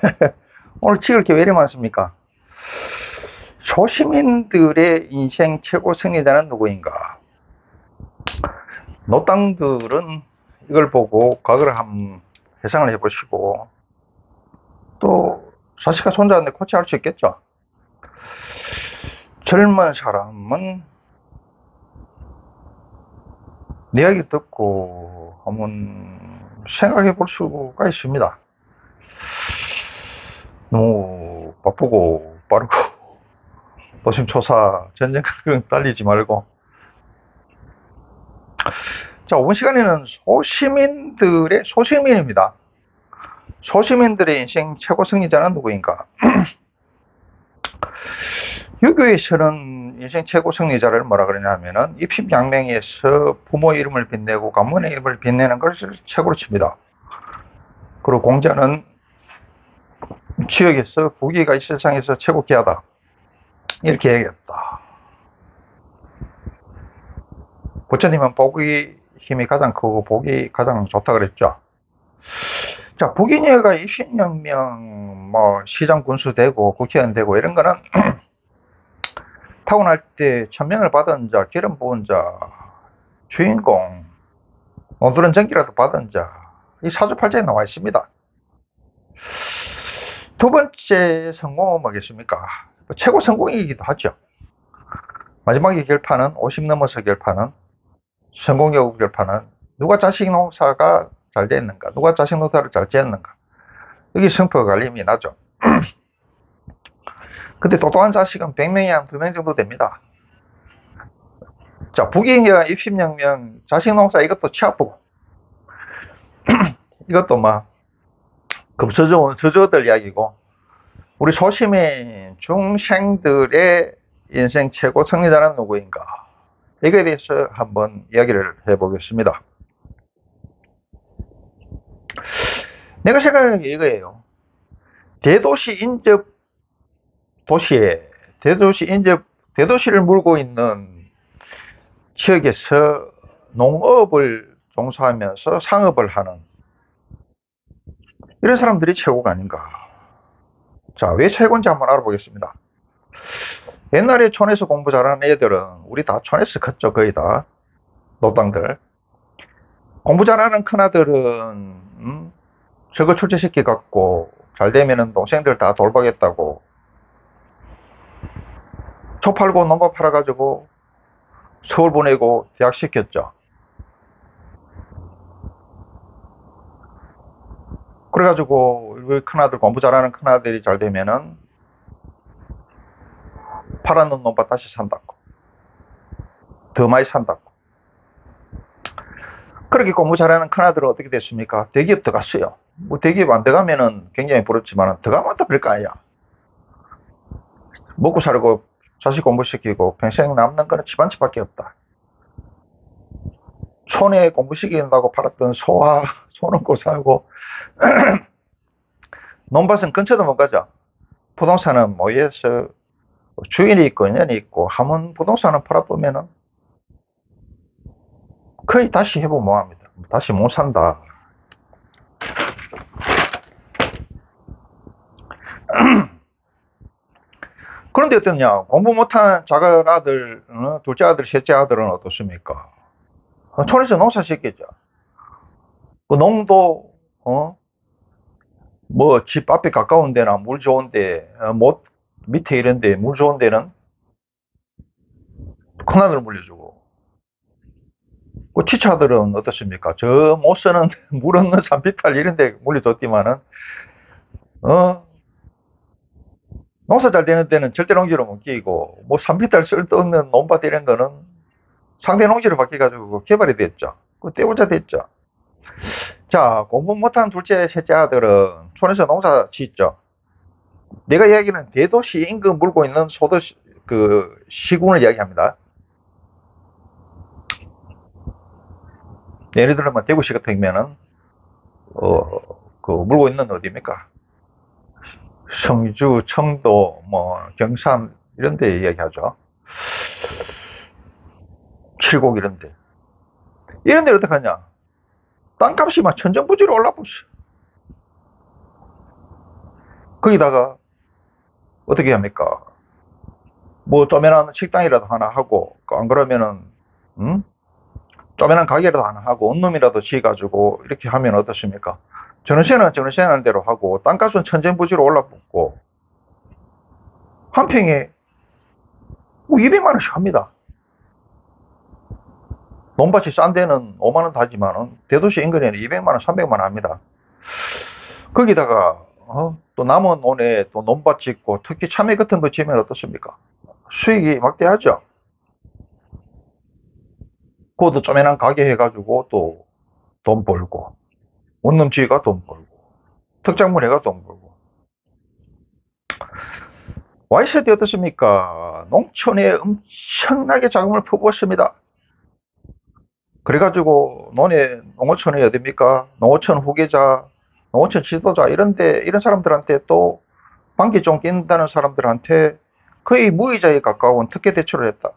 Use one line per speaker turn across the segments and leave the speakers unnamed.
오늘 찍을 게 왜 이리 많습니까? 소시민들의 인생 최고 승리자는 누구인가? 노땅들은 이걸 보고 과거를 한번 회상을 해보시고 또 자식과 손자한테 코치할 수 있겠죠. 젊은 사람은 내 이야기 듣고 한번 생각해 볼 수가 있습니다. 너무 바쁘고 빠르고 노심초사 전쟁가격 딸리지 말고 자, 이번 시간에는 소시민들의 소시민입니다. 소시민들의 인생 최고 승리자는 누구인가? 유교에서는 인생 최고 승리자를 뭐라 그러냐 하면은 입신양명에서 부모 이름을 빛내고 가문의 이름을 빛내는 것을 최고로 칩니다. 그리고 공자는 지역에서 부귀가 이 세상에서 최고 귀하다. 이렇게 얘기했다. 부처님은 복의 힘이 가장 크고 복이 가장 좋다 그랬죠. 자, 북인여가 입신혁명, 뭐, 시장 군수 되고, 국회의원 되고, 이런 거는 타고날 때 천명을 받은 자, 기름 부은 자, 주인공, 오늘은 전기라도 받은 자, 이 사주팔자에 나와 있습니다. 두 번째 성공은 뭐겠습니까? 최고 성공이기도 하죠. 마지막에 결판은 50 넘어서 결판은 성공 여부 결판은 누가 자식 농사가 잘 됐는가, 누가 자식 농사를 잘 지었는가. 여기 성표가 갈림이 나죠. 근데 똑똑한 자식은 100명이 한 2명 정도 됩니다. 자, 부기인과 입심영명, 자식 농사 이것도 취업보고. 이것도 막, 급서저, 저저들 이야기고, 우리 소시민 중생들의 인생 최고 승리자는 누구인가? 이거에 대해서 한번 이야기를 해보겠습니다. 내가 생각하는 게 이거예요. 대도시 인접 도시에, 대도시 인접, 대도시를 물고 있는 지역에서 농업을 종사하면서 상업을 하는 이런 사람들이 최고가 아닌가. 자, 왜 최고인지 한번 알아보겠습니다. 옛날에 촌에서 공부 잘하는 애들은 우리 다 촌에서 컸죠 거의 다 노땅들 공부 잘하는 큰아들은 음, 저거 출제시켜 갖고 잘 되면은 동생들 다 돌보겠다고 초 팔고 농가 팔아 가지고 서울 보내고 대학 시켰죠 그래가지고 우리 큰아들 공부 잘하는 큰아들이 잘 되면은 팔아놓은 농밭 다시 산다고. 더 많이 산다고. 그렇게 공부 잘하는 큰아들은 어떻게 됐습니까? 대기업 들어갔어요. 뭐 대기업 안 들어가면은 굉장히 부럽지만 들어가면 또 별거 아니야. 먹고 살고 자식 공부시키고 평생 남는 거는 집안 집밖에 없다. 촌에 공부시킨다고 팔았던 소와 소는 고사하고 논밭은 근처도 못 가죠. 부동산은 모여서 주인이 있고 인연이 있고 하면 부동산을 팔아보면은 거의 다시 해보면 뭐합니다. 다시 못 산다. 그런데 어떠냐? 공부 못한 작은 아들, 어? 둘째 아들, 셋째 아들은 어떻습니까? 어, 촌에서 농사 짓겠죠. 그 농도, 어? 뭐, 집 앞에 가까운 데나 물 좋은 데, 어, 못 밑에 이런 데 물 좋은 데는 큰하늘 물려주고 그 치차들은 어떻습니까? 저 못 쓰는 물 없는 산비탈 이런 데 물려줬지만은 어 농사 잘 되는 데는 절대 농지로 못 끼고 뭐 산비탈 쓸데없는 논밭 이런 거는 상대 농지로 바뀌어가지고 개발이 됐죠. 그 떼부자 됐죠. 자 공부 못한 둘째 셋째 아들은 촌에서 농사 짓죠. 내가 이야기는 대도시 인근 물고 있는 소도시 그 시군을 이야기합니다. 예를 들면 대구시 같은 경우에는 어 그 물고 있는 어디입니까? 성주, 청도, 뭐 경산 이런 데 이야기하죠. 칠곡 이런 데. 이런 데 어떡하냐? 땅값이 막 천정부지로 올라버렸어. 거기다가 어떻게 합니까? 뭐 쪼매난 식당이라도 하나 하고 안 그러면은 음? 쪼매난 가게라도 하나 하고 원룸이라도 지어가지고 이렇게 하면 어떻습니까? 전세는 전세 하는 대로 하고 땅값은 천정부지로 올라붙고 한 평에 뭐 200만 원씩 합니다. 논밭이 싼 데는 5만 원 하지만은 대도시 인근에는 200만 원, 300만 원 합니다. 거기다가 어, 또 남은 논에 또 논밭 짓고 특히 참외 같은 거 지으면 어떻습니까? 수익이 막대하죠. 그것도 쪼매난 가게 해가지고 또 돈 벌고 원룸 지어가 돈 벌고 특작물 해가 돈 벌고 와이셔츠 어떻습니까? 농촌에 엄청나게 자금을 퍼부었습니다. 그래가지고 논에 농어촌이 어딥니까? 농어촌 후계자, 농어촌 지도자 이런데 이런 사람들한테 또 banki 좀 낀다는 사람들한테 거의 무이자에 가까운 특혜 대출을 했다.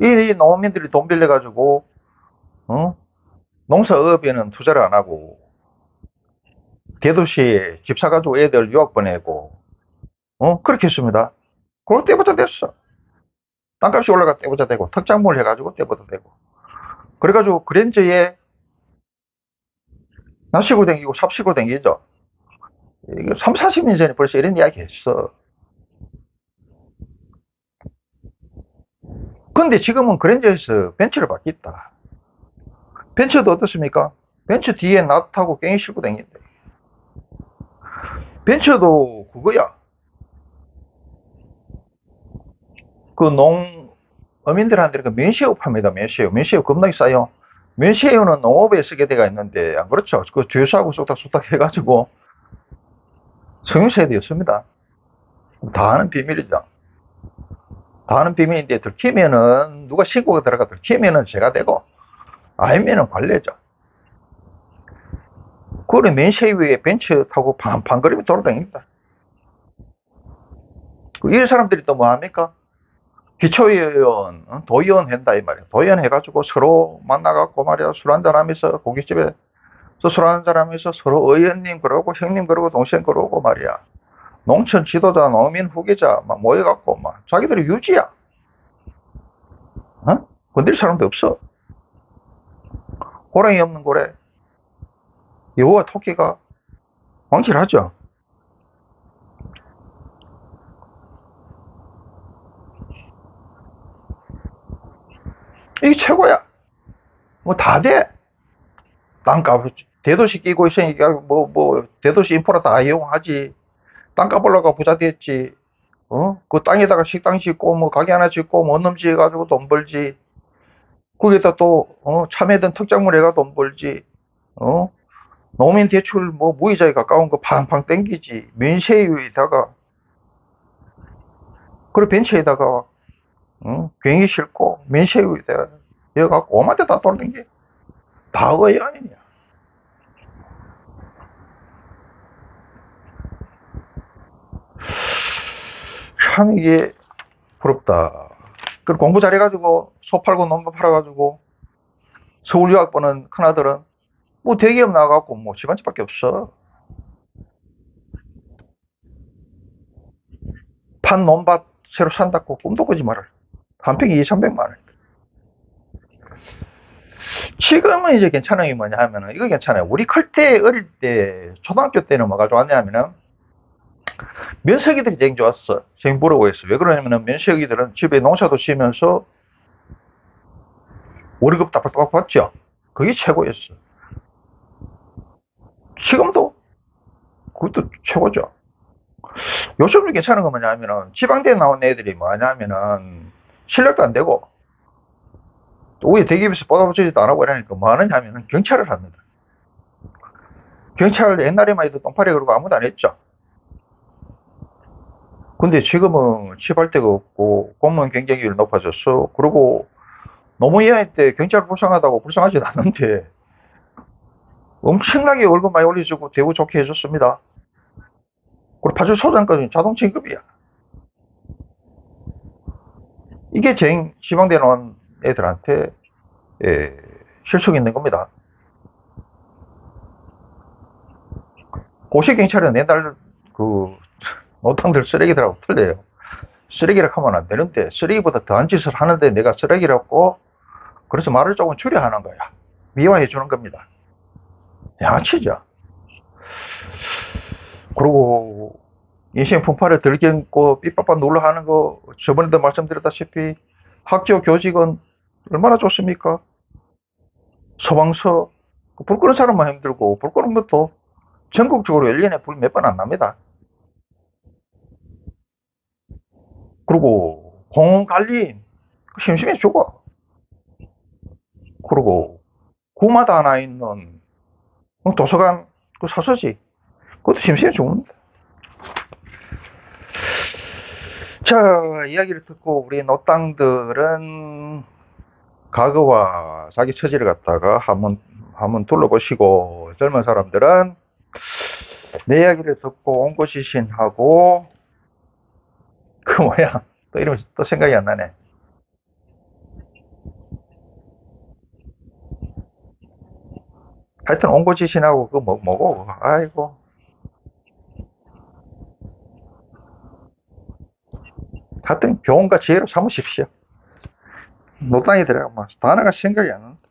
이 농민들이 돈 빌려가지고 어? 농사업에는 투자를 안 하고 대도시에 집 사가지고 애들 유학 보내고 어? 그렇게 했습니다. 그걸 때부터 됐어. 땅값이 올라가 때부터 되고 특작물 해가지고 때부터 되고 그래가지고 그랜저에 낚시고 댕기고 삽시고 댕기죠. 이게 3, 40년 전에 벌써 이런 이야기 했어. 근데 지금은 그랜저에서 벤츠를 바뀌었다. 벤츠도 어떻습니까? 벤츠 뒤에 나 타고 깽이 싣고 다닌다. 벤츠도 그거야. 그 농, 어민들한테 그 면시업 합니다. 면시업. 면시업 겁나게 싸요. 면시업은 농업에 쓰게 돼가 있는데, 안 그렇죠? 그 주유소하고 쏙닥쏙닥 해가지고 성유세대였습니다. 다 아는 비밀이죠. 다 아는 비밀인데 들키면은 누가 신고가 들어가 들키면은 제가 되고 아니면은 관례죠. 그래 맨쉐이 위에 벤츠 타고 반, 반거리면 돌아다닙니다. 그이 사람들이 또 뭐 합니까? 기초의원, 어? 도의원 한다 이 말이야. 도의원 해가지고 서로 만나갖고 말이야 술 한잔 하면서 고깃집에 술 한잔 하면서 서로 의원님 그러고 형님 그러고 동생 그러고 말이야. 농촌 지도자, 농민 후계자 막 모여갖고 막 자기들이 유지야. 어? 건들 사람도 없어. 호랑이 없는 고래. 여우와 토끼가 왕실하죠. 이게 최고야. 뭐 다 돼. 땅값, 대도시 끼고 있으니까 뭐, 뭐, 대도시 인프라 다 이용하지. 땅값 올라가 부자 됐지. 어? 그 땅에다가 식당 짓고, 뭐, 가게 하나 짓고, 뭐, 원룸 지어가지고 돈 벌지. 거기다 또, 어, 참외든 특작물 해가 돈 벌지. 어? 농민 대출 뭐 무이자에 가까운 거 팡팡 땡기지. 면세유에다가, 그리고 벤처에다가, 어? 괜히 싣고, 면세유에다가, 여갖고 오만 대다 돌는 게, 다 의의 아니냐. 참 이게 부럽다. 그 공부 잘해가지고 소 팔고 논밭 팔아가지고 서울 유학 보는 큰아들은 뭐 대기업 나가갖고 뭐 집안집밖에 없어. 판 논밭 새로 산다고 꿈도 꾸지 말을. 한 평에 2, 300만 원. 지금은 이제 괜찮은 게 뭐냐 하면은 이거 괜찮아요. 우리 클 때 어릴 때 초등학교 때는 뭐가 좋았냐 하면은 면석이들이 되게 좋았어. 되게 부러워했어. 왜 그러냐면은 면석이들은 집에 농사도 지으면서 월급 따박따박 받죠. 그게 최고였어. 지금도 그것도 최고죠. 요즘도 괜찮은 건 뭐냐면은 지방대 나온 애들이 뭐냐면은 실력도 안 되고 또 우리 대기업에서 뻗어붙이지도 안 하고 이러니까 뭐 하느냐 하면은 경찰을 합니다. 경찰 옛날에만 해도 똥파리 그러고 아무도 안 했죠. 근데 지금은 취할 데가 없고 공무원 경쟁률이 높아졌어. 그리고 노무현 때 경찰 불쌍하다고 불쌍하진 않는데 엄청나게 월급 많이 올려주고 대우 좋게 해줬습니다. 그리고 파출소장까지 자동 진급이야. 이게 쟁 지방대 나온 애들한테 예, 실속 있는 겁니다. 고시 경찰은 옛날 그 노땅들 쓰레기들하고 틀려요. 쓰레기라 하면 안 되는데 쓰레기보다 더한 짓을 하는데 내가 쓰레기라고 그래서 말을 조금 줄여 하는 거야. 미화해 주는 겁니다. 양아치죠. 그리고 인생 풍파를 들견고 삐빠빠 놀러 하는 거 저번에도 말씀드렸다시피 학교 교직은 얼마나 좋습니까? 소방서 그불 끄는 사람만 힘들고 불 끄는 것도 전국적으로 1년에 불 몇 번 안 납니다. 그리고 공관리 심심해 죽어. 그리고 구마다 하나 있는 도서관 그 사서지 그것도 심심해 죽는다. 자 이야기를 듣고 우리 노땅들은 과거와 자기 처지를 갖다가 한번 한번 둘러보시고 젊은 사람들은 내 이야기를 듣고 온고지신하고 그 뭐야 또 이름 또 생각이 안 나네. 하여튼 온고지신하고 그 뭐, 뭐고 아이고 하여튼 교훈과 지혜로 삼으십시오. 노땅이 들어가면 단어가 생각이 안 난다.